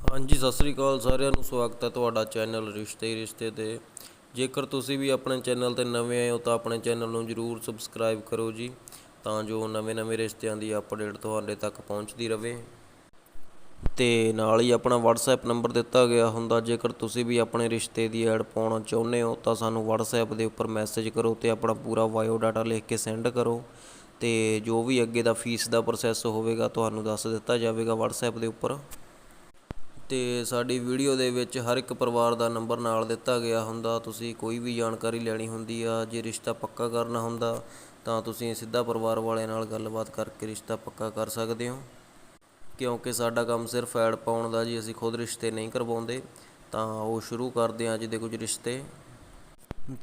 ਹਾਂਜੀ, ਸਤਿ ਸ੍ਰੀ ਅਕਾਲ ਸਾਰਿਆਂ ਨੂੰ, ਸਵਾਗਤ ਹੈ ਤੁਹਾਡਾ ਚੈਨਲ ਰਿਸ਼ਤੇ ਰਿਸ਼ਤੇ ਤੇ। ਜੇਕਰ ਤੁਸੀਂ ਵੀ ਆਪਣੇ ਚੈਨਲ ਤੇ ਨਵੇਂ ਆਏ ਹੋ ਤਾਂ ਆਪਣੇ ਚੈਨਲ ਨੂੰ ਜਰੂਰ ਸਬਸਕ੍ਰਾਈਬ ਕਰੋ ਜੀ, ਤਾਂ ਜੋ ਨਵੇਂ-ਨਵੇਂ ਰਿਸ਼ਤਿਆਂ ਦੀ ਅਪਡੇਟ ਤੁਹਾਡੇ ਤੱਕ ਪਹੁੰਚਦੀ ਰਹੇ ਤੇ ਨਾਲ ਹੀ ਆਪਣਾ WhatsApp ਨੰਬਰ ਦਿੱਤਾ ਗਿਆ ਹੁੰਦਾ, ਜੇਕਰ ਤੁਸੀਂ ਵੀ ਆਪਣੇ ਰਿਸ਼ਤੇ ਦੀ ਐਡ ਪਾਉਣਾ ਚਾਹੁੰਦੇ ਹੋ ਤਾਂ ਸਾਨੂੰ WhatsApp ਦੇ ਉੱਪਰ ਮੈਸੇਜ ਕਰੋ ਤੇ ਆਪਣਾ ਪੂਰਾ ਬਾਇਓ ਡਾਟਾ ਲਿਖ ਕੇ ਸੈਂਡ ਕਰੋ। ਤੇ ਜੋ ਵੀ ਅੱਗੇ ਦਾ ਫੀਸ ਦਾ ਪ੍ਰੋਸੈਸ ਹੋਵੇਗਾ, ਤੁਹਾਨੂੰ ਦੱਸ ਦਿੱਤਾ ਜਾਵੇਗਾ WhatsApp ਦੇ ਉੱਪਰ। ਤੇ ਸਾਡੀ ਵੀਡੀਓ ਦੇ ਵਿੱਚ ਹਰ ਇੱਕ ਪਰਿਵਾਰ ਦਾ ਨੰਬਰ ਨਾਲ ਦਿੱਤਾ ਗਿਆ ਹੁੰਦਾ। ਤੁਸੀਂ ਕੋਈ ਵੀ ਜਾਣਕਾਰੀ ਲੈਣੀ ਹੁੰਦੀ ਆ, ਜੇ ਰਿਸ਼ਤਾ ਪੱਕਾ ਕਰਨਾ ਹੁੰਦਾ, ਤਾਂ ਤੁਸੀਂ ਸਿੱਧਾ ਪਰਿਵਾਰ ਵਾਲਿਆਂ ਨਾਲ ਗੱਲਬਾਤ ਕਰਕੇ ਰਿਸ਼ਤਾ ਪੱਕਾ ਕਰ ਸਕਦੇ ਹੋ। ਕਿਉਂਕਿ ਸਾਡਾ ਕੰਮ ਸਿਰਫ ਐਡ ਪਾਉਣ ਦਾ ਜੀ, ਅਸੀਂ ਖੁਦ ਰਿਸ਼ਤੇ ਨਹੀਂ ਕਰਵਾਉਂਦੇ, ਤਾਂ ਉਹ ਸ਼ੁਰੂ ਕਰਦੇ ਹਾਂ ਅੱਜ ਦੇ ਕੁਝ ਰਿਸ਼ਤੇ।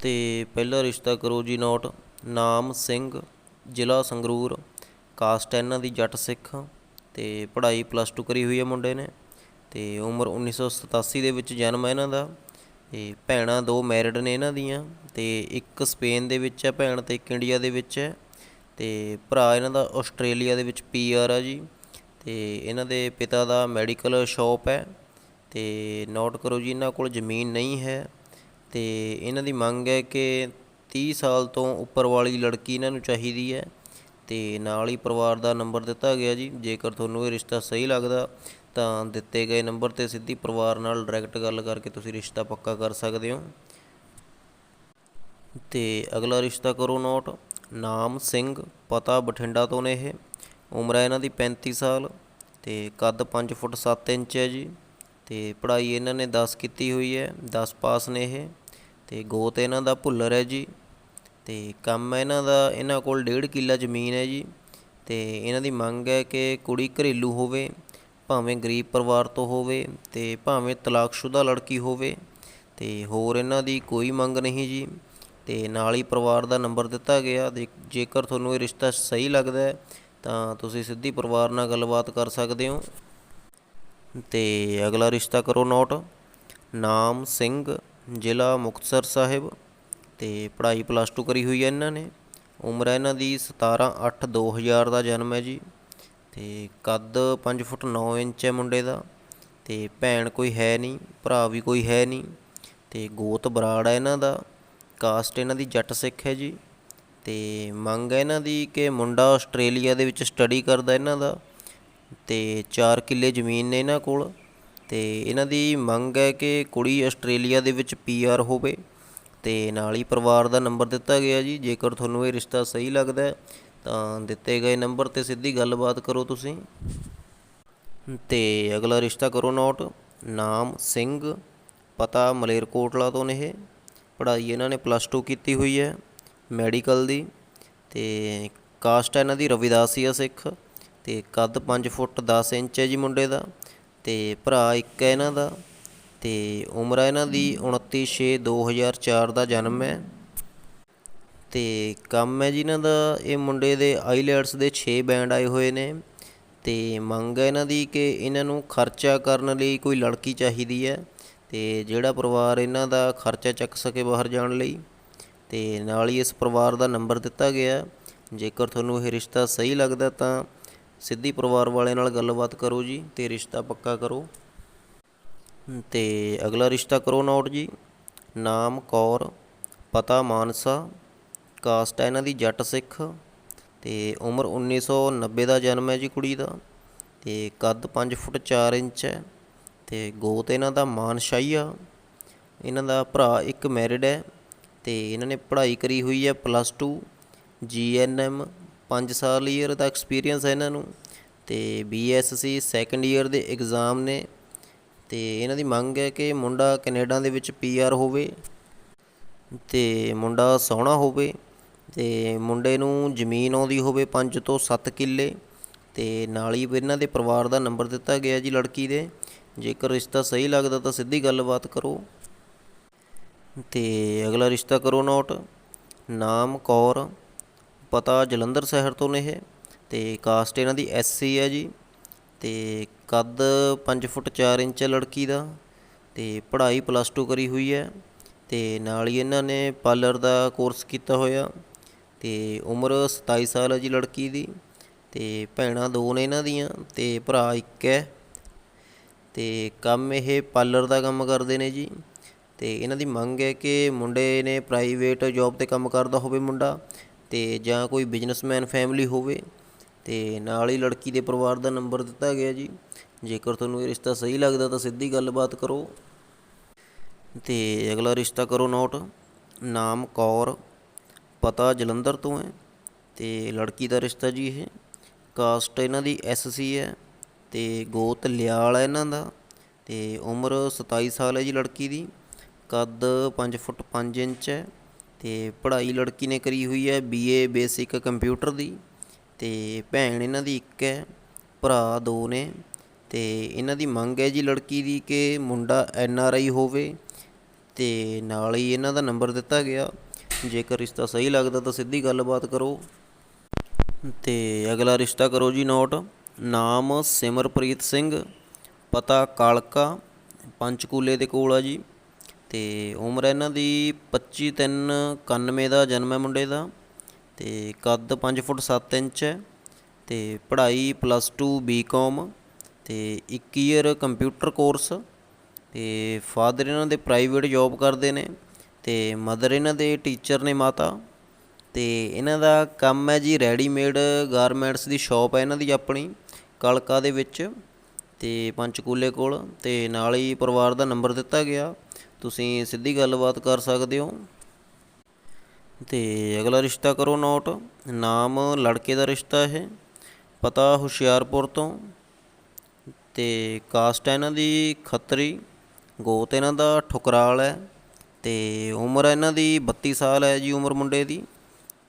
ਤੇ ਪਹਿਲਾ ਰਿਸ਼ਤਾ ਕਰੋ ਜੀ ਨੋਟ, ਨਾਮ ਸਿੰਘ, ਜ਼ਿਲ੍ਹਾ ਸੰਗਰੂਰ, ਕਾਸਟ ਇਹਨਾਂ ਦੀ ਜੱਟ ਸਿੱਖ, ਤੇ ਪੜ੍ਹਾਈ ਪਲੱਸ 2 ਕਰੀ ਹੋਈ ਹੈ ਮੁੰਡੇ ਨੇ। ਤੇ ਉਮਰ 1987 ਦੇ ਵਿੱਚ ਜਨਮ ਹੈ ਇਹਨਾਂ ਦਾ ਤੇ ਭੈਣਾਂ ਦੋ ਮੈਰਿਡ ਨੇ ਇਹਨਾਂ ਦੀਆਂ ਤੇ ਇੱਕ ਸਪੇਨ ਦੇ ਵਿੱਚ ਹੈ ਭੈਣ ਤੇ ਇੱਕ ਇੰਡੀਆ ਦੇ ਵਿੱਚ ਹੈ ਤੇ ਭਰਾ ਇਹਨਾਂ ਦਾ ਆਸਟ੍ਰੇਲੀਆ ਦੇ ਵਿੱਚ ਪੀਆਰ ਆ ਜੀ ਤੇ ਇਹਨਾਂ ਦੇ ਪਿਤਾ ਦਾ ਮੈਡੀਕਲ ਸ਼ਾਪ ਹੈ ਤੇ ਨੋਟ ਕਰੋ ਜੀ ਇਹਨਾਂ ਕੋਲ ਜ਼ਮੀਨ ਨਹੀਂ ਹੈ ਤੇ ਇਹਨਾਂ ਦੀ ਮੰਗ ਹੈ ਕਿ 30 ਸਾਲ ਤੋਂ ਉੱਪਰ ਵਾਲੀ ਲੜਕੀ ਇਹਨਾਂ ਨੂੰ ਚਾਹੀਦੀ ਹੈ ਤੇ ਨਾਲ ਹੀ ਪਰਿਵਾਰ ਦਾ ਨੰਬਰ ਦਿੱਤਾ ਗਿਆ ਜੀ, ਜੇਕਰ ਤੁਹਾਨੂੰ ਇਹ ਰਿਸ਼ਤਾ ਸਹੀ ਲੱਗਦਾ ਤਾਂ ਦਿੱਤੇ ਗਏ ਨੰਬਰ ਤੇ ਸਿੱਧੀ ਪਰਿਵਾਰ ਨਾਲ ਡਾਇਰੈਕਟ ਗੱਲ ਕਰਕੇ ਤੁਸੀਂ ਰਿਸ਼ਤਾ ਪੱਕਾ ਕਰ ਸਕਦੇ ਹੋ। ਤੇ ਅਗਲਾ ਰਿਸ਼ਤਾ ਕਰੋ ਨੋਟ। ਨਾਮ, ਸਿੰਘ, ਪਤਾ, ਬਠਿੰਡਾ ਤੋਂ ਨੇ ਇਹ। ਉਮਰ ਹੈ ਇਹਨਾਂ ਦੀ 35 ਸਾਲ ਤੇ ਕੱਦ 5 ਫੁੱਟ 7 ਇੰਚ ਹੈ ਜੀ। ਤੇ ਪੜ੍ਹਾਈ ਇਹਨਾਂ ਨੇ 10 ਕੀਤੀ ਹੋਈ ਹੈ 10 ਪਾਸ ਨੇ ਇਹ। ਤੇ ਗੋਤ ਇਹਨਾਂ ਦਾ ਭੁੱਲਰ ਹੈ ਜੀ। ਤੇ ਕੰਮ ਇਹਨਾਂ ਦਾ ਇਹਨਾਂ ਕੋਲ 1.5 ਕਿੱਲਾ ਜ਼ਮੀਨ ਹੈ ਜੀ। ਤੇ ਇਹਨਾਂ ਦੀ ਮੰਗ ਹੈ ਕਿ ਕੁੜੀ ਘਰੇਲੂ ਹੋਵੇ। ਭਾਵੇਂ ਗਰੀਬ ਪਰਿਵਾਰ ਤੋਂ ਹੋਵੇ ਤੇ ਭਾਵੇਂ ਤਲਾਕਸ਼ੁਦਾ ਲੜਕੀ ਹੋਵੇ ਤੇ ਹੋਰ ਇਹਨਾਂ ਦੀ ਕੋਈ ਮੰਗ ਨਹੀਂ ਜੀ। ਤੇ ਨਾਲ ਹੀ ਪਰਿਵਾਰ ਦਾ ਨੰਬਰ ਦਿੱਤਾ ਗਿਆ। ਦੇ- ਜੇਕਰ ਤੁਹਾਨੂੰ ਇਹ ਰਿਸ਼ਤਾ ਸਹੀ ਲੱਗਦਾ ਹੈ, ਤਾਂ ਤੁਸੀਂ ਸਿੱਧੀ ਪਰਿਵਾਰ ਨਾਲ ਗੱਲਬਾਤ ਕਰ ਸਕਦੇ ਹੋ। ਤੇ ਅਗਲਾ ਰਿਸ਼ਤਾ ਕਰੋ ਨੋਟ। ਨਾਮ ਸਿੰਘ, ਜ਼ਿਲ੍ਹਾ ਮੁਕਤਸਰ ਸਾਹਿਬ। ਤੇ ਪੜ੍ਹਾਈ ਪਲੱਸ 2 ਕਰੀ ਹੋਈ ਹੈ ਇਹਨਾਂ ਨੇ। ਉਮਰ ਹੈ ਇਹਨਾਂ ਦੀ 17 8 2000 ਦਾ ਜਨਮ ਹੈ ਜੀ। ਤੇ ਕੱਦ 5 ਫੁੱਟ 9 ਇੰਚ ਹੈ ਮੁੰਡੇ ਦਾ ਤੇ ਭੈਣ ਕੋਈ ਹੈ ਨਹੀਂ, ਭਰਾ ਵੀ ਕੋਈ ਹੈ ਨਹੀਂ ਤੇ ਗੋਤ ਬਰਾੜ ਹੈ ਇਹਨਾਂ ਦਾ, ਕਾਸਟ ਇਹਨਾਂ ਦੀ ਜੱਟ ਸਿੱਖ ਹੈ ਜੀ ਤੇ ਮੰਗ ਹੈ ਇਹਨਾਂ ਦੀ ਕਿ ਮੁੰਡਾ ਆਸਟ੍ਰੇਲੀਆ ਦੇ ਵਿੱਚ ਸਟੱਡੀ ਕਰਦਾ ਇਹਨਾਂ ਦਾ ਤੇ 4 ਕਿੱਲੇ ਜ਼ਮੀਨ ਨੇ ਇਹਨਾਂ ਕੋਲ ਤੇ ਇਹਨਾਂ ਦੀ ਮੰਗ ਹੈ ਕਿ ਕੁੜੀ ਆਸਟ੍ਰੇਲੀਆ ਦੇ ਵਿੱਚ ਪੀਆਰ ਹੋਵੇ ਤੇ ਨਾਲ ਹੀ ਪਰਿਵਾਰ ਦਾ ਨੰਬਰ ਦਿੱਤਾ ਗਿਆ ਜੀ, ਜੇਕਰ ਤੁਹਾਨੂੰ ਇਹ ਰਿਸ਼ਤਾ ਸਹੀ ਲੱਗਦਾ ਤਾਂ ਦਿੱਤੇ ਗਏ ਨੰਬਰ ਤੇ ਸਿੱਧੀ ਗੱਲਬਾਤ ਕਰੋ ਤੁਸੀਂ। ਤੇ ਅਗਲਾ ਰਿਸ਼ਤਾ ਕਰੋ ਨੋਟ। ਨਾਮ ਸਿੰਘ, ਪਤਾ ਮਲੇਰਕੋਟਲਾ ਤੋਂ ਨੇ ਇਹ। ਪੜ੍ਹਾਈ ਇਹਨਾਂ ਨੇ ਪਲੱਸ 2 ਕੀਤੀ ਹੋਈ ਹੈ ਮੈਡੀਕਲ ਦੀ। ਤੇ ਕਾਸਟ ਹੈ ਇਹਨਾਂ ਦੀ ਰਵਿਦਾਸੀਆ ਸਿੱਖ। ਤੇ ਕੱਦ 5 ਫੁੱਟ 10 ਇੰਚ ਹੈ ਜੀ ਮੁੰਡੇ ਦਾ। ਤੇ ਭਰਾ ਇੱਕ ਹੈ ਇਹਨਾਂ ਦਾ। ਤੇ ਉਮਰ ਹੈ ਇਹਨਾਂ ਦੀ 29 6 2004 ਦਾ ਜਨਮ ਹੈ। ਤੇ ਕੰਮ ਹੈ ਜੀ ਇਹਨਾਂ ਦਾ, ਇਹ ਮੁੰਡੇ ਦੇ ਆਈਲੈਟਸ ਦੇ 6 ਬੈਂਡ ਆਏ ਹੋਏ ਨੇ ਤੇ ਮੰਗ ਹੈ ਇਹਨਾਂ ਦੀ ਕਿ ਇਹਨਾਂ ਨੂੰ ਖਰਚਾ ਕਰਨ ਲਈ ਕੋਈ ਲੜਕੀ ਚਾਹੀਦੀ ਹੈ ਤੇ ਜਿਹੜਾ ਪਰਿਵਾਰ ਇਹਨਾਂ ਦਾ ਖਰਚਾ ਚੱਕ ਸਕੇ ਬਾਹਰ ਜਾਣ ਲਈ ਤੇ ਨਾਲ ਹੀ ਇਸ ਪਰਿਵਾਰ ਦਾ ਨੰਬਰ ਦਿੱਤਾ ਗਿਆ ਜੇਕਰ ਤੁਹਾਨੂੰ ਇਹ ਰਿਸ਼ਤਾ ਸਹੀ ਲੱਗਦਾ ਤਾਂ ਸਿੱਧੀ ਪਰਿਵਾਰ ਵਾਲਿਆਂ ਨਾਲ ਗੱਲਬਾਤ ਕਰੋ ਜੀ ਤੇ ਰਿਸ਼ਤਾ ਪੱਕਾ ਕਰੋ। ਤੇ ਅਗਲਾ ਰਿਸ਼ਤਾ ਕਰੋ ਨੋਟ ਜੀ। ਨਾਮ ਕੌਰ, ਪਤਾ ਮਾਨਸਾ ਕਾਸਟ ਹੈ ਇਹਨਾਂ ਦੀ ਜੱਟ ਸਿੱਖ ਤੇ ਉਮਰ 1990 ਦਾ ਜਨਮ ਹੈ ਜੀ ਕੁੜੀ ਦਾ ਤੇ ਕੱਦ 5 ਫੁੱਟ 4 ਇੰਚ ਹੈ ਤੇ ਗੋਤ ਇਹਨਾਂ ਦਾ ਮਾਨਸ਼ਾਹੀਆ ਇਹਨਾਂ ਦਾ ਭਰਾ ਇੱਕ ਮੈਰਿਡ ਹੈ ਤੇ ਇਹਨਾਂ ਨੇ ਪੜ੍ਹਾਈ ਕਰੀ ਹੋਈ ਹੈ ਪਲੱਸ 2 ਜੀਐਨਐਮ 5 ਸਾਲ ਈਅਰ ਦਾ ਐਕਸਪੀਰੀਅੰਸ ਹੈ ਇਹਨਾਂ ਨੂੰ ਤੇ ਬੀਐਸਸੀ ਸੈਕੰਡ ਈਅਰ ਦੇ ਐਗਜ਼ਾਮ ਨੇ ਤੇ ਇਹਨਾਂ ਦੀ ਮੰਗ ਹੈ ਕਿ ਮੁੰਡਾ ਕੈਨੇਡਾ ਦੇ ਵਿੱਚ ਪੀਆਰ ਹੋਵੇ ਤੇ ਮੁੰਡਾ ਸੋਹਣਾ ਹੋਵੇ। ਤੇ ਮੁੰਡੇ ਨੂੰ ਜ਼ਮੀਨ ਆਉਂਦੀ ਹੋਵੇ ਪੰਜ ਤੋਂ ਸੱਤ ਕਿੱਲੇ ਅਤੇ ਨਾਲ ਹੀ ਇਹਨਾਂ ਦੇ ਪਰਿਵਾਰ ਦਾ ਨੰਬਰ ਦਿੱਤਾ ਗਿਆ ਜੀ ਲੜਕੀ ਦੇ। ਜੇਕਰ ਰਿਸ਼ਤਾ ਸਹੀ ਲੱਗਦਾ ਤਾਂ ਸਿੱਧੀ ਗੱਲਬਾਤ ਕਰੋ। ਅਤੇ ਅਗਲਾ ਰਿਸ਼ਤਾ ਕਰੋ ਨੋਟ। ਨਾਮ ਕੌਰ, ਪਤਾ ਜਲੰਧਰ ਸ਼ਹਿਰ ਤੋਂ ਨੇ ਇਹ ਤੇ ਕਾਸਟ ਇਹਨਾਂ ਦੀ ਐਸਸੀ ਹੈ ਜੀ। ਤੇ ਕੱਦ 5 ਫੁੱਟ 4 ਇੰਚ ਹੈ ਲੜਕੀ ਦਾ ਤੇ ਪੜ੍ਹਾਈ ਪਲੱਸ 2 ਕਰੀ ਹੋਈ ਹੈ ਤੇ ਨਾਲ ਹੀ ਇਹਨਾਂ ਨੇ ਪਾਰਲਰ ਦਾ ਕੋਰਸ ਕੀਤਾ ਹੋਇਆ। ਤੇ ਉਮਰ 27 ਸਾਲ ਹੈ ਜੀ ਲੜਕੀ ਦੀ ਤੇ ਭੈਣਾਂ ਦੋ ਨੇ ਇਹਨਾਂ ਦੀਆਂ ਤੇ ਭਰਾ ਇੱਕ ਹੈ ਤੇ ਕੰਮ ਇਹ ਪਾਰਲਰ ਦਾ ਕੰਮ ਕਰਦੇ ਨੇ ਜੀ ਤੇ ਇਹਨਾਂ ਦੀ ਮੰਗ ਹੈ ਕਿ ਮੁੰਡੇ ਨੇ ਪ੍ਰਾਈਵੇਟ ਜੌਬ ਤੇ ਕੰਮ ਕਰਦਾ ਹੋਵੇ ਮੁੰਡਾ ਤੇ ਜਾਂ ਕੋਈ ਬਿਜ਼ਨਸਮੈਨ ਫੈਮਿਲੀ ਹੋਵੇ ਤੇ ਨਾਲ ਹੀ ਲੜਕੀ ਦੇ ਪਰਿਵਾਰ ਦਾ ਨੰਬਰ ਦਿੱਤਾ ਗਿਆ ਜੀ। ਜੇਕਰ ਤੁਹਾਨੂੰ ਇਹ ਰਿਸ਼ਤਾ ਸਹੀ ਲੱਗਦਾ ਤਾਂ ਸਿੱਧੀ ਗੱਲਬਾਤ ਕਰੋ। ਤੇ ਅਗਲਾ ਰਿਸ਼ਤਾ ਕਰੋ ਨੋਟ। ਨਾਮ ਕੌਰ। ਪਤਾ ਜਲੰਧਰ ਤੋਂ ਹੈ ਤੇ ਲੜਕੀ ਦਾ ਰਿਸ਼ਤਾ ਜੀ ਇਹ। ਕਾਸਟ ਇਹਨਾਂ ਦੀ ਐਸਸੀ ਹੈ ਤੇ ਗੋਤ ਲਿਆਲ ਹੈ ਇਹਨਾਂ ਦਾ ਤੇ ਉਮਰ 27 ਸਾਲ ਹੈ ਜੀ ਲੜਕੀ ਦੀ। ਕੱਦ 5 ਫੁੱਟ 5 ਇੰਚ ਹੈ ਤੇ ਪੜ੍ਹਾਈ ਲੜਕੀ ਨੇ ਕਰੀ ਹੋਈ ਹੈ ਬੀਏ ਬੇਸਿਕ ਕੰਪਿਊਟਰ ਦੀ ਤੇ ਭੈਣ ਇਹਨਾਂ ਦੀ ਇੱਕ ਹੈ, ਭਰਾ ਦੋ ਨੇ ਤੇ ਇਹਨਾਂ ਦੀ ਮੰਗ ਹੈ ਜੀ ਲੜਕੀ ਦੀ ਕਿ ਮੁੰਡਾ ਐਨ ਆਰ ਆਈ ਹੋਵੇ ਤੇ ਨਾਲ ਹੀ ਇਹਨਾਂ ਦਾ ਨੰਬਰ ਦਿੱਤਾ ਗਿਆ। ਜੇਕਰ ਰਿਸ਼ਤਾ ਸਹੀ ਲੱਗਦਾ ਤਾਂ ਸਿੱਧੀ ਗੱਲਬਾਤ ਕਰੋ। ਤੇ ਅਗਲਾ ਰਿਸ਼ਤਾ ਕਰੋ ਜੀ ਨੋਟ। ਨਾਮ ਸਿਮਰਪ੍ਰੀਤ ਸਿੰਘ, ਪਤਾ ਕਾਲਕਾ, ਪੰਚਕੂਲੇ ਦੇ ਕੋਲ ਆ ਜੀ। ਤੇ ਉਮਰ ਇਹਨਾਂ ਦੀ 25 3 91 ਦਾ, ਜਨਮ ਹੈ ਮੁੰਡੇ ਦਾ। ਤੇ ਕੱਦ 5 ਫੁੱਟ 7 ਇੰਚ ਹੈ। ਤੇ ਪੜ੍ਹਾਈ ਪਲੱਸ 2 ਬੀਕਾਮ। ਤੇ 1 ਈਅਰ ਕੰਪਿਊਟਰ ਕੋਰਸ। ਤੇ ਫਾਦਰ ਇਹਨਾਂ ਦੇ ਪ੍ਰਾਈਵੇਟ ਜੌਬ ਕਰਦੇ ਨੇ। ਤੇ ਮਦਰ ਇਹਨਾਂ ਦੇ ਟੀਚਰ ਨੇ ਮਾਤਾ ਤੇ ਇਹਨਾਂ ਦਾ ਕੰਮ ਹੈ ਜੀ ਰੈਡੀਮੇਡ ਗਾਰਮੈਂਟਸ ਦੀ ਸ਼ਾਪ ਹੈ ਇਹਨਾਂ ਦੀ ਆਪਣੀ, ਕਲਕਾ ਦੇ ਵਿੱਚ ਤੇ ਪੰਚਕੂਲੇ ਕੋਲ ਤੇ ਨਾਲ ਹੀ ਪਰਿਵਾਰ ਦਾ ਨੰਬਰ ਦਿੱਤਾ ਗਿਆ। ਤੁਸੀਂ ਸਿੱਧੀ ਗੱਲਬਾਤ ਕਰ ਸਕਦੇ ਹੋ। ਤੇ ਅਗਲਾ ਰਿਸ਼ਤਾ ਕਰੋ ਨੋਟ, ਨਾਮ ਲੜਕੇ ਦਾ ਰਿਸ਼ਤਾ ਹੈ ਪਤਾ ਹੁਸ਼ਿਆਰਪੁਰ ਤੋਂ। ਤੇ ਕਾਸਟ ਹੈ ਇਹਨਾਂ ਦੀ ਖੱਤਰੀ, ਗੋਤ ਇਹਨਾਂ ਦਾ ਠੁਕਰਾਲ ਹੈ। ਤੇ ਉਮਰ ਇਹਨਾਂ ਦੀ 32 ਸਾਲ ਹੈ ਜੀ ਉਮਰ ਮੁੰਡੇ ਦੀ,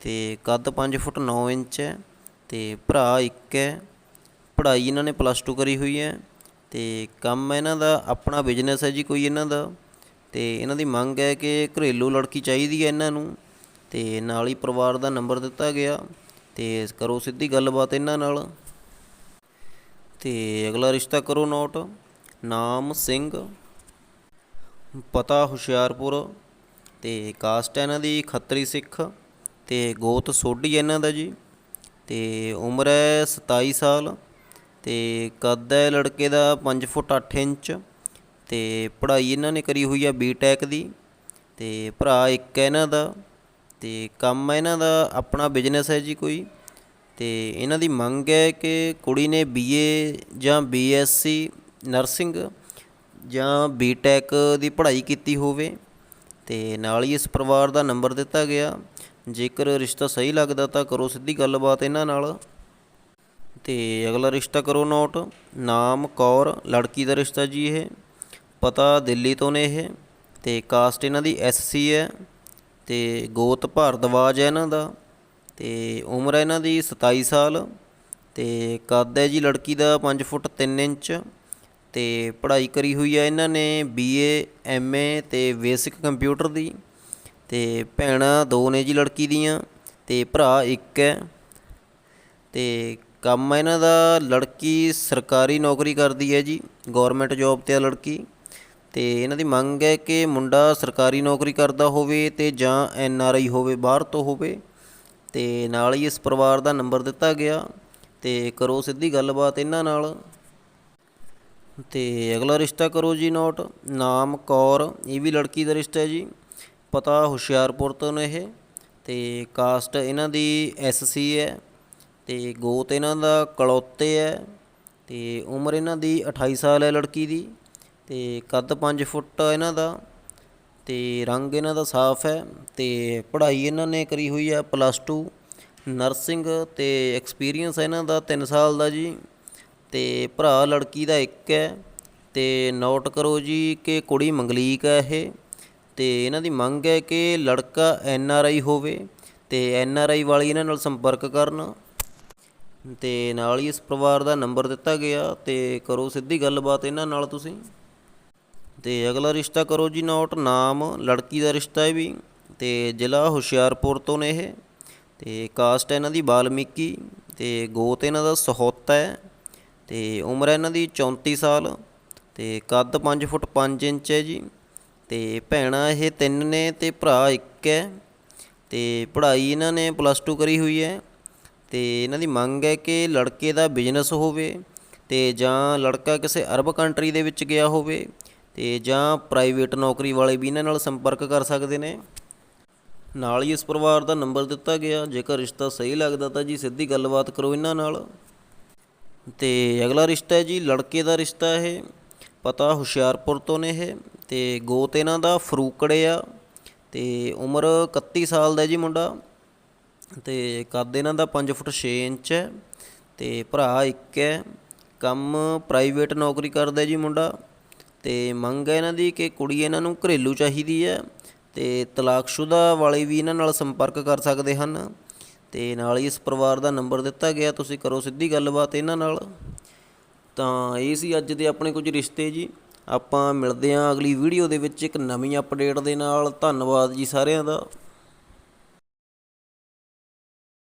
ਤੇ ਕੱਦ 5 ਫੁੱਟ 9 ਇੰਚ ਹੈ, ਤੇ ਭਰਾ ਇੱਕ ਹੈ, ਪੜ੍ਹਾਈ ਇਹਨਾਂ ਨੇ ਪਲੱਸ 2 ਕਰੀ ਹੋਈ ਹੈ, ਤੇ ਕੰਮ ਇਹਨਾਂ ਦਾ ਆਪਣਾ ਬਿਜ਼ਨਸ ਹੈ ਜੀ ਕੋਈ ਇਹਨਾਂ ਦਾ, ਤੇ ਇਹਨਾਂ ਦੀ ਮੰਗ ਹੈ ਕਿ ਘਰੇਲੂ ਲੜਕੀ ਚਾਹੀਦੀ ਹੈ ਇਹਨਾਂ ਨੂੰ, ਤੇ ਨਾਲ ਹੀ ਪਰਿਵਾਰ ਦਾ ਨੰਬਰ ਦਿੱਤਾ ਗਿਆ, ਤੇ ਕਰੋ ਸਿੱਧੀ ਗੱਲਬਾਤ ਇਹਨਾਂ ਨਾਲ। ਤੇ ਅਗਲਾ ਰਿਸ਼ਤਾ ਕਰੋ ਨੋਟ, ਨਾਮ ਸਿੰਘ ਪਤਾ ਹੁਸ਼ਿਆਰਪੁਰ ਤੇ ਕਾਸਟ ਹੈ ਇਹਨਾਂ ਦੀ ਖੱਤਰੀ ਸਿੱਖ ਤੇ ਗੋਤ ਸੋਢੀ ਹੈ ਇਹਨਾਂ ਦਾ ਜੀ ਤੇ ਉਮਰ ਹੈ 27 ਸਾਲ ਤੇ ਕੱਦ ਹੈ ਲੜਕੇ ਦਾ 5 ਫੁੱਟ 8 ਇੰਚ ਤੇ ਪੜ੍ਹਾਈ ਇਹਨਾਂ ਨੇ ਕਰੀ ਹੋਈ ਹੈ ਬੀਟੈਕ ਦੀ ਤੇ ਭਰਾ ਇੱਕ ਹੈ ਇਹਨਾਂ ਦਾ ਤੇ ਕੰਮ ਇਹਨਾਂ ਦਾ ਆਪਣਾ ਬਿਜ਼ਨਸ ਹੈ ਜੀ ਕੋਈ ਤੇ ਇਹਨਾਂ ਦੀ ਮੰਗ ਹੈ ਕਿ ਕੁੜੀ ਨੇ ਬੀਏ ਜਾਂ ਬੀਐਸਸੀ ਨਰਸਿੰਗ ਜਾਂ ਬੀਟੈਕ ਦੀ ਪੜ੍ਹਾਈ ਕੀਤੀ ਹੋਵੇ ਅਤੇ ਨਾਲ ਹੀ ਇਸ ਪਰਿਵਾਰ ਦਾ ਨੰਬਰ ਦਿੱਤਾ ਗਿਆ। ਜੇਕਰ ਰਿਸ਼ਤਾ ਸਹੀ ਲੱਗਦਾ ਤਾਂ ਕਰੋ ਸਿੱਧੀ ਗੱਲਬਾਤ ਇਹਨਾਂ ਨਾਲ। ਤੇ ਅਗਲਾ ਰਿਸ਼ਤਾ ਕਰੋ ਨੋਟ। ਨਾਮ ਕੌਰ, ਲੜਕੀ ਦਾ ਰਿਸ਼ਤਾ ਜੀ ਇਹ। ਪਤਾ ਦਿੱਲੀ ਤੋਂ ਨੇ ਇਹ। ਤੇ ਕਾਸਟ ਇਹਨਾਂ ਦੀ ਐਸਸੀ ਹੈ। ਤੇ ਗੋਤ ਭਾਰਦਵਾਜ ਹੈ ਇਹਨਾਂ ਦਾ। ਤੇ ਉਮਰ ਹੈ ਇਹਨਾਂ ਦੀ 27 ਸਾਲ। ਤੇ ਕੱਦ ਹੈ ਜੀ ਲੜਕੀ ਦਾ 5 ਫੁੱਟ 3 ਇੰਚ। ਤੇ ਪੜ੍ਹਾਈ ਕਰੀ ਹੋਈ ਹੈ ਇਹਨਾਂ ਨੇ ਬੀਏ ਐਮਏ ਤੇ ਬੇਸਿਕ ਕੰਪਿਊਟਰ ਦੀ ਤੇ ਭੈਣਾਂ ਦੋ ਨੇ ਜੀ ਲੜਕੀ ਦੀਆਂ ਤੇ ਭਰਾ ਇੱਕ ਹੈ ਤੇ ਕੰਮ ਇਹਨਾਂ ਦਾ, ਲੜਕੀ ਸਰਕਾਰੀ ਨੌਕਰੀ ਕਰਦੀ ਹੈ ਜੀ ਗਵਰਨਮੈਂਟ ਜੌਬ ਤੇ ਆ ਲੜਕੀ ਤੇ ਇਹਨਾਂ ਦੀ ਮੰਗ ਹੈ ਕਿ ਮੁੰਡਾ ਸਰਕਾਰੀ ਨੌਕਰੀ ਕਰਦਾ ਹੋਵੇ ਤੇ ਜਾਂ ਐਨ ਆਰ ਆਈ ਹੋਵੇ, ਬਾਹਰ ਤੋਂ ਹੋਵੇ ਤੇ ਨਾਲ ਹੀ ਇਸ ਪਰਿਵਾਰ ਦਾ ਨੰਬਰ ਦਿੱਤਾ ਗਿਆ ਤੇ ਕਰੋ ਸਿੱਧੀ ਗੱਲਬਾਤ ਇਹਨਾਂ ਨਾਲ। ਤੇ ਅਗਲਾ ਰਿਸ਼ਤਾ ਕਰੋ ਜੀ ਨੋਟ, ਨਾਮ ਕੌਰ, ਇਹ ਵੀ ਲੜਕੀ ਦਾ ਰਿਸ਼ਤਾ ਹੈ ਜੀ। ਪਤਾ ਹੁਸ਼ਿਆਰਪੁਰ ਤੋਂ ਨੇ ਇਹ। ਤੇ ਕਾਸਟ ਇਹਨਾਂ ਦੀ ਐਸਸੀ ਹੈ। ਤੇ ਗੋਤ ਇਹਨਾਂ ਦਾ ਕਲੌਤੇ ਹੈ। ਤੇ ਉਮਰ ਇਹਨਾਂ ਦੀ 28 ਸਾਲ ਹੈ ਲੜਕੀ ਦੀ। ਤੇ ਕੱਦ 5 ਫੁੱਟ ਇਹਨਾਂ ਦਾ। ਤੇ ਰੰਗ ਇਹਨਾਂ ਦਾ ਸਾਫ਼ ਹੈ। ਤੇ ਪੜ੍ਹਾਈ ਇਹਨਾਂ ਨੇ ਕਰੀ ਹੋਈ ਹੈ ਪਲੱਸ 2 ਨਰਸਿੰਗ ਤੇ ਐਕਸਪੀਰੀਅੰਸ ਇਹਨਾਂ ਦਾ 3 ਸਾਲ ਦਾ ਜੀ। ਤੇ ਭਰਾ ਲੜਕੀ ਦਾ ਇੱਕ ਹੈ ਤੇ ਨੋਟ ਕਰੋ ਜੀ ਕਿ ਕੁੜੀ ਮੰਗਲੀਕ ਹੈ ਇਹ ਤੇ ਇਹਨਾਂ ਦੀ ਮੰਗ ਹੈ ਕਿ ਲੜਕਾ ਐਨ ਆਰ ਆਈ ਹੋਵੇ ਤੇ ਐਨ ਆਰ ਆਈ ਵਾਲੀ ਇਹਨਾਂ ਨਾਲ ਸੰਪਰਕ ਕਰਨ ਤੇ ਨਾਲ ਹੀ ਇਸ ਪਰਿਵਾਰ ਦਾ ਨੰਬਰ ਦਿੱਤਾ ਗਿਆ ਤੇ ਕਰੋ ਸਿੱਧੀ ਗੱਲਬਾਤ ਇਹਨਾਂ ਨਾਲ ਤੁਸੀਂ ਤੇ ਅਗਲਾ ਰਿਸ਼ਤਾ ਕਰੋ ਜੀ ਨੋਟ, ਨਾਮ, ਲੜਕੀ ਦਾ ਰਿਸ਼ਤਾ ਹੈ ਵੀ ਤੇ ਜ਼ਿਲ੍ਹਾ ਹੁਸ਼ਿਆਰਪੁਰ ਤੋਂ ਨੇ ਇਹ ਤੇ ਕਾਸਟ ਇਹਨਾਂ ਦੀ ਬਾਲਮੀਕੀ ਤੇ ਗੋਤ ਇਹਨਾਂ ਦਾ ਸਹੋਤਾ ਹੈ। ਤੇ ਉਮਰ ਹੈ ਇਹਨਾਂ ਦੀ 34 ਸਾਲ ਤੇ ਕੱਦ 5 ਫੁੱਟ 5 ਇੰਚ ਹੈ ਜੀ ਤੇ ਭੈਣਾਂ ਇਹ ਤਿੰਨ ਨੇ ਤੇ ਭਰਾ ਇੱਕ ਹੈ ਤੇ ਪੜ੍ਹਾਈ ਇਹਨਾਂ ਨੇ ਪਲੱਸ 2 ਕਰੀ ਹੋਈ ਹੈ ਤੇ ਇਹਨਾਂ ਦੀ ਮੰਗ ਹੈ ਕਿ ਲੜਕੇ ਦਾ ਬਿਜ਼ਨਸ ਹੋਵੇ ਤੇ ਜਾਂ ਲੜਕਾ ਕਿਸੇ ਅਰਬ ਕੰਟਰੀ ਦੇ ਵਿੱਚ ਗਿਆ ਹੋਵੇ ਤੇ ਜਾਂ ਪ੍ਰਾਈਵੇਟ ਨੌਕਰੀ ਵਾਲੇ ਵੀ ਇਹਨਾਂ ਨਾਲ ਸੰਪਰਕ ਕਰ ਸਕਦੇ ਨੇ। ਨਾਲ ਹੀ ਇਸ ਪਰਿਵਾਰ ਦਾ ਨੰਬਰ ਦਿੱਤਾ ਗਿਆ, ਜੇਕਰ ਰਿਸ਼ਤਾ ਸਹੀ ਲੱਗਦਾ ਤਾਂ ਜੀ ਸਿੱਧੀ ਗੱਲਬਾਤ ਕਰੋ ਇਹਨਾਂ ਨਾਲ। ਤੇ ਅਗਲਾ ਰਿਸ਼ਤਾ ਹੈ ਜੀ, ਲੜਕੇ ਦਾ ਰਿਸ਼ਤਾ ਇਹ, ਪਤਾ ਹੁਸ਼ਿਆਰਪੁਰ ਤੋਂ ਨੇ ਇਹ, ਤੇ ਗੋਤ ਇਹਨਾਂ ਦਾ ਫਰੂਕੜੇ ਆ, ਤੇ ਉਮਰ 31 ਸਾਲ ਦਾ ਜੀ ਮੁੰਡਾ, ਤੇ ਕੱਦ ਇਹਨਾਂ ਦਾ 5 ਫੁੱਟ 6 ਇੰਚ ਹੈ, ਤੇ ਭਰਾ ਇੱਕ ਹੈ, ਕੰਮ ਪ੍ਰਾਈਵੇਟ ਨੌਕਰੀ ਕਰਦਾ ਜੀ ਮੁੰਡਾ, ਤੇ ਮੰਗ ਹੈ ਇਹਨਾਂ ਦੀ ਕਿ ਕੁੜੀ ਇਹਨਾਂ ਨੂੰ ਘਰੇਲੂ ਚਾਹੀਦੀ ਹੈ, ਤੇ ਤਲਾਕਸ਼ੁਦਾ ਵਾਲੇ ਵੀ ਇਹਨਾਂ ਨਾਲ ਸੰਪਰਕ ਕਰ ਸਕਦੇ ਹਨ ਤੇ ਨਾਲ ਹੀ ਇਸ ਪਰਿਵਾਰ ਦਾ ਨੰਬਰ ਦਿੱਤਾ ਗਿਆ, ਤੁਸੀਂ ਕਰੋ ਸਿੱਧੀ ਗੱਲਬਾਤ ਇਹਨਾਂ ਨਾਲ। ਤਾਂ ਇਹ ਸੀ ਅੱਜ ਦੇ ਆਪਣੇ ਕੁਝ ਰਿਸ਼ਤੇ ਜੀ। ਆਪਾਂ ਮਿਲਦੇ ਹਾਂ ਅਗਲੀ ਵੀਡੀਓ ਦੇ ਵਿੱਚ ਇੱਕ ਨਵੀਂ ਅਪਡੇਟ ਦੇ ਨਾਲ। ਧੰਨਵਾਦ ਜੀ ਸਾਰਿਆਂ ਦਾ।